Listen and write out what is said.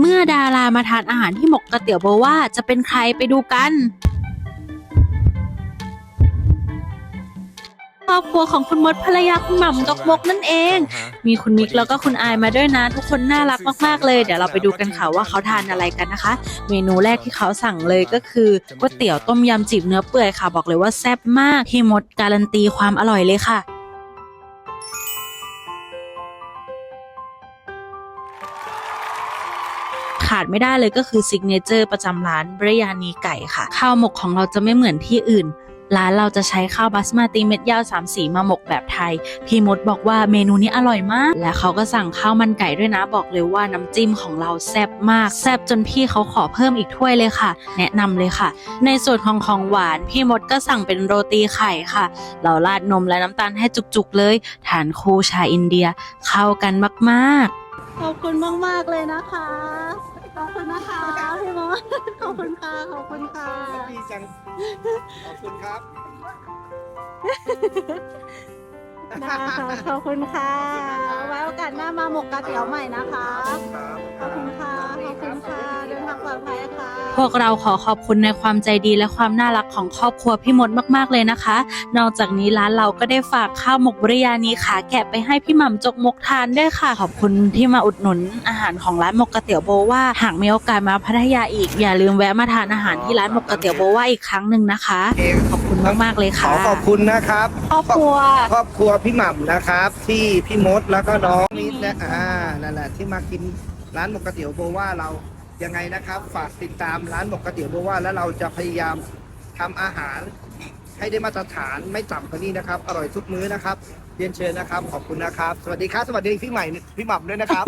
เมื่อดารามาทานอาหารที่หมกกระเตี๋ยวโบว่าจะเป็นใครไปดูกันครอบครัวของคุณมดภรรยาคุณหม่ำจกมกนั่นเอง มีคุณมิกแล้วก็คุณอายมาด้วยนะ ทุกคนน่ารักมากๆเลย เดี๋ยวเราไปดูกันค่ะว่าเขาทานอะไรกันนะคะ เมนูแรกที่เขาสั่งเลยก็คือก๋วยเตี๋ยวต้มยำจีบเนื้อเปื่อยค่ะ บอกเลยว่าแซ่บมากพี่มดการันตีความอร่อยเลยค่ะ ขาดไม่ได้เลยก็คือซิกเนเจอร์ประจำร้านบริยานีไก่ค่ะ ข้าวหมกของเราจะไม่เหมือนที่อื่น ร้านเราจะใช้ข้าวบาสมาติเม็ดยาวสามสีมาหมกแบบไทย พี่มดบอกว่าเมนูนี้อร่อยมาก และเขาก็สั่งข้าวมันไก่ด้วยนะบอกเลยว่าน้ำจิ้มของเราแซ่บมากแซ่บจนพี่เขาขอเพิ่มอีกถ้วยเลยค่ะ แนะนำเลยค่ะ ในส่วนของของหวานพี่มดก็สั่งเป็นโรตีไข่ค่ะ เราราดนมและน้ำตาลให้จุกๆเลยทานคู่ชาอินเดียเข้ากันมากๆขอบคุณมาก ๆ เลยนะคะ ขอบคุณนะคะพี่มดขอบคุณค่ะ ขอบคุณค่ะ ดีจัง ขอบคุณครับ ได้ค่ะขอบคุณค่ะ ไว้โอกาสหน้ามาหมกกระเตี๋ยวใหม่นะคะ ขอบคุณค่ะ พวกเราขอขอบคุณในความใจดีและความน่ารักของครอบครัวพี่มดมาก ๆ เลยนะคะ นอกจากนี้ร้านเราก็ได้ฝากข้าวหมกบริยานีขาแกะไปให้พี่หม่ำจกมกทานด้วยค่ะ ขอบคุณที่มาอุดหนุนอาหารของร้านหมกก๋วยเตี๋ยวโบว่าหากมีโอกาสมาพัทยาอีก อย่าลืมแวะมาทานอาหารที่ร้านหมกก๋วยเตี๋ยวโบว่าอีกครั้งหนึ่งนะคะ ขอบคุณมากๆเลยขค่ะ อขอบคุณนะครับ ครอบครัว ครอบครัวพี่หม่ำนะครับ ที่พี่มดแล้วก็น้องนิดนะอ่านั่นแหละที่มากินร้านหมกก๋วยเตี๋ยวโบว่าเรา ยังไงนะครับ ฝากติดตามร้านหมกกระเตี๋ยวโบว่า แล้วเราจะพยายามทำอาหาร ให้ได้มาตรฐานไม่ต่ำกว่านี้นะครับ อร่อยทุกมื้อนะครับเรียนเชิญนะครับ ขอบคุณนะครับ สวัสดีครับ สวัสดีพี่ใหม่พี่หม่ำด้วยนะครับ